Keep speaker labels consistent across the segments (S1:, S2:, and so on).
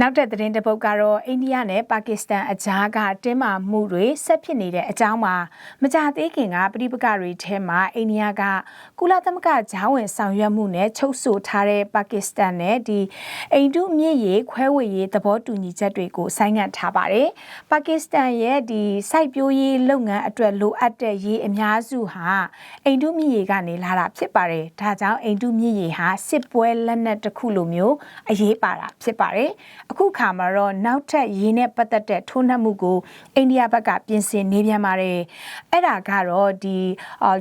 S1: နောက်တဲ့သတင်းတစ်ပုဒ်ကတော့အိန္ဒိယနဲ့ပါကစ္စတန်အကြားကတင်းမာမှုတွေဆက်ဖြစ်နေတဲ့အကြောင်းမှာမကြသေးခင်ကပြည်ပကတွေထဲမှာအိန္ဒိယကကုလသမဂ္ဂဂျားဝင်ဆောင်ရွက်မှုနဲ့ချုပ်ဆိုထားတဲ့ပါကစ္စတန်နဲ့ဒီအိန္ဒုမြစ်ရေခွဲဝေရေးသဘောတူညီချက်တွေကိုဆိုင်းငံ့ထားပါတယ်။ပါကစ္စတန်ရဲ့ဒီစိုက်ပျိုးရေးလုပ်ငန်းအတွက်လိုအပ်တဲ့ရေအများစုဟာအိန္ဒုမြစ်ရေကနေလာတာဖြစ်ပါတယ်။ဒါကြောင့်အိန္ဒုမြစ်ရေဟာစစ်ပွဲလက်နက်တစ်ခုလိုမျိုးအရေးပါတာဖြစ်ပါတယ်။အခုခါမှာတော့နောက်ထပ်ရေနဲ့ပတ်သက်တဲ့ထိုးနှက်မှုကိုအိန္ဒိယဘက်ကပြင်ဆင်နေပြန်ပါတယ်အဲ့ဒါကတော့ဒီ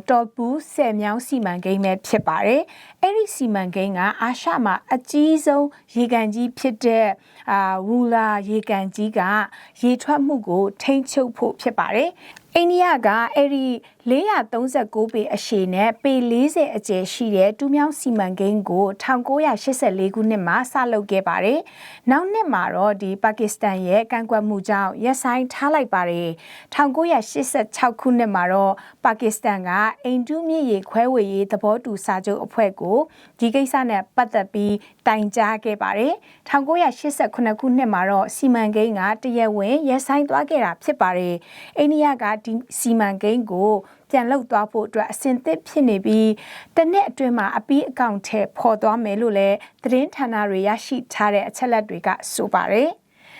S1: တော်ပူးဆယ်မြောင်းစီမံကိန်းပဲဖြစ်ပါတယ်အဲ့ဒီစီမံကိန်းကအာရှမှာအကြီးဆုံးရေကန်ကြီးဖြစ်တဲ့အာဝူလာရေကန်ကြီးကရေထွက်မှုကိုထိန်းချုပ်ဖို့ဖြစ်ပါတယ် အိန္ဒိယကအဲ့ဒီ439ပေအရှည်နဲ့ပေ40အကျယ်ရှိတဲ့တူးမြောင်းစီမံကိန်းကို1984ခုနှစ်မှာစလုပ်ခဲ့ပါတယ်။နောက်နှစ်မှာတော့ဒီပါကစ္စတန်ရဲ့ကန့်ကွက်မှုကြောင့်ရပ်ဆိုင်းထားလိုက်ပါတယ်။1986ခုနှစ်မှာတော့ပါကစ္စတန်ကအိန္ဒုမြစ်ရေခွဲဝေရေးသဘောတူစာချုပ်အဖွဲ့ကိုဒီကိစ္စနဲ့ပတ်သက်ပြီးတိုင်ကြားခဲ့ပါတယ်။1989ခုနှစ်မှာတော့စီမံကိန်းကတရက်ဝင်ရပ်ဆိုင်းသွားခဲ့တာဖြစ်ပါတယ်။အိန္ဒိယကဒီစီမံကိန်းကိုပြန်လှုပ်သွားဖို့အတွက်အစဉ်သစ်ဖြစ်နေပြီးတနှစ်အတွင်းမှာအပီးအကောင့်ထဲပေါ်သွားမယ်လို့လည်းသတင်းဌာနတွေရရှိထားတဲ့အချက်လက်တွေကဆိုပါတယ်။